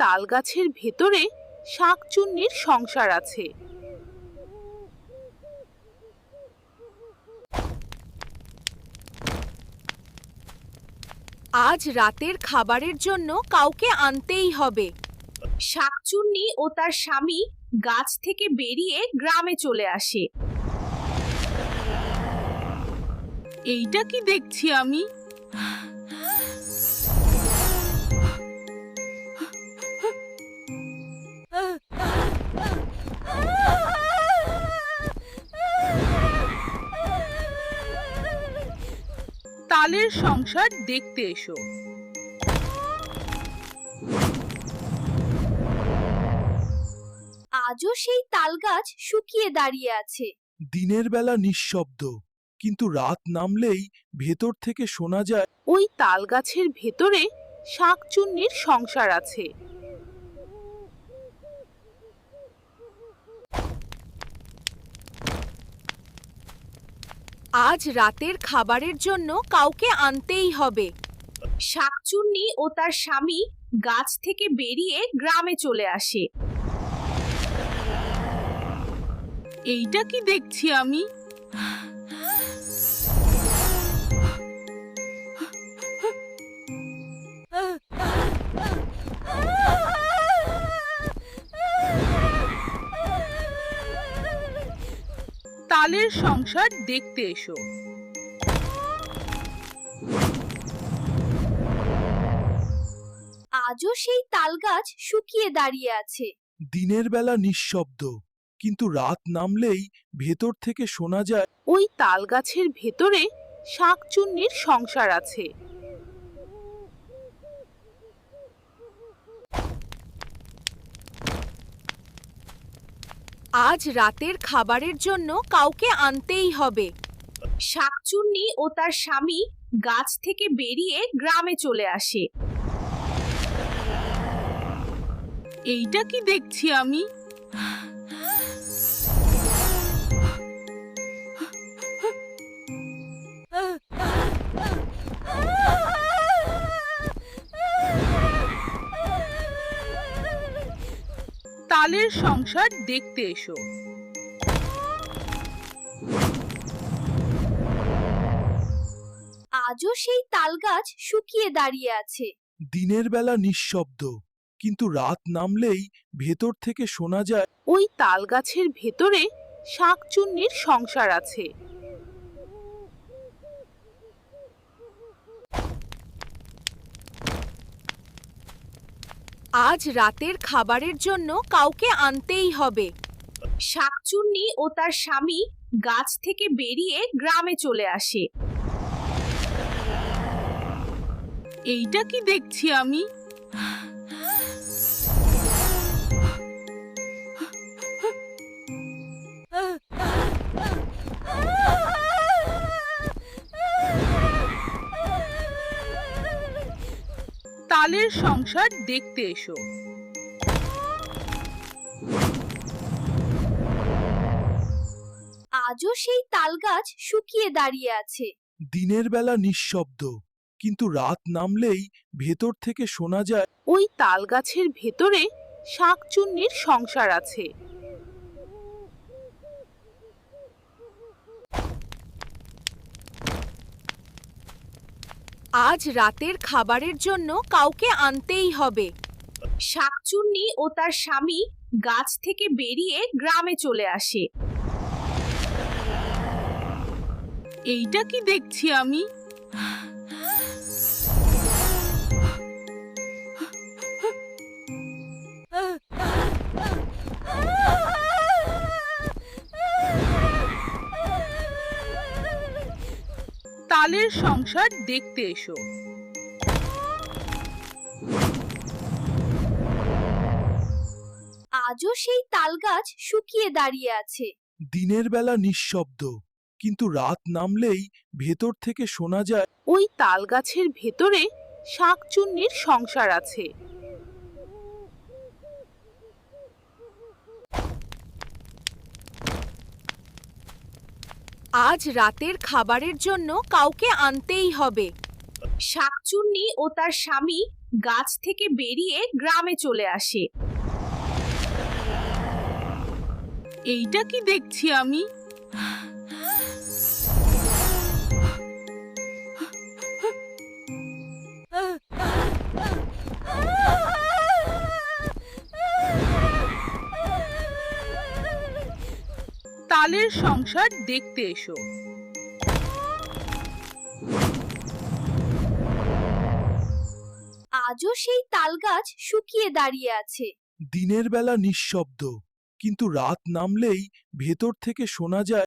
তাল গাছের ভেতরে শাকচুন্নির সংসার আছে। আজ রাতের খাবারের জন্য কাউকে আনতেই হবে। শাকচুন্নি ও তার স্বামী গাছ থেকে বেরিয়ে গ্রামে চলে আসে। এইটা কি দেখছি আমি? তালের সংসার দেখতে এসো। আজও সেই তালগাছ শুকিয়ে দাঁড়িয়ে আছে। দিনের বেলা নিঃশব্দ কিন্তু রাত নামলেই ভেতর থেকে শোনা যায় ওই তাল গাছের ভেতরে শাকচুন্নির সংসার আছে। আজ রাতের খাবারের জন্য কাউকে আনতেই হবে। শাকচুন্নি ও তার স্বামী গাছ থেকে বেরিয়ে গ্রামে চলে আসে। এইটা কি দেখছি আমি? তালের সংসার দেখতে এসো। আজও সেই তালগাছ শুকিয়ে দাঁড়িয়ে আছে। দিনের বেলা নিঃশব্দ কিন্তু রাত নামলেই ভেতর থেকে শোনা যায় ওই তাল গাছের ভেতরে শাকচুন্নির সংসার আছে। আজ রাতের খাবারের জন্য কাউকে আনতেই হবে। শাকচুন্নি ও তার স্বামী গাছ থেকে বেরিয়ে গ্রামে চলে আসে। এইটা কি দেখছি আমি? তালের সংসার দেখতে এসো। আজও সেই তালগাছ শুকিয়ে দাঁড়িয়ে আছে। দিনের বেলা নিঃশব্দ কিন্তু রাত নামলেই ভেতর থেকে শোনা যায় ওই তাল গাছের ভেতরে শাকচুন্নির সংসার আছে। আজ রাতের খাবারের জন্য কাউকে আনতেই হবে। শাকচুন্নি ও তার স্বামী গাছ থেকে বেরিয়ে গ্রামে চলে আসে। এইটা কি দেখছি আমি? তালের সংসার দেখতে এসো। আজও সেই তাল গাছ শুকিয়ে দাঁড়িয়ে আছে। দিনের বেলা নিঃশব্দ কিন্তু রাত নামলেই ভেতর থেকে শোনা যায় ওই তাল গাছের ভেতরে শাকচুন্নির সংসার আছে। আজ রাতের খাবারের জন্য কাউকে আনতেই হবে। শাকচুন্নি ও তার স্বামী গাছ থেকে বেরিয়ে গ্রামে চলে আসে। এইটা কি দেখছি আমি? তালের সংসার দেখতে এসো। আজও সেই তাল গাছ শুকিয়ে দাঁড়িয়ে আছে। দিনের বেলা নিঃশব্দ কিন্তু রাত নামলেই ভেতর থেকে শোনা যায় ওই তাল গাছের ভেতরে শাকচুন্নির সংসার আছে। আজ রাতের খাবারের জন্য কাউকে আনতেই হবে। শাকচুন্নি ও তার স্বামী গাছ থেকে বেরিয়ে গ্রামে চলে আসে। এইটা কি দেখছি আমি? তালের সংসার দেখতে এসো। আজও সেই তাল গাছ শুকিয়ে দাঁড়িয়ে আছে। দিনের বেলা নিঃশব্দ কিন্তু রাত নামলেই ভেতর থেকে শোনা যায়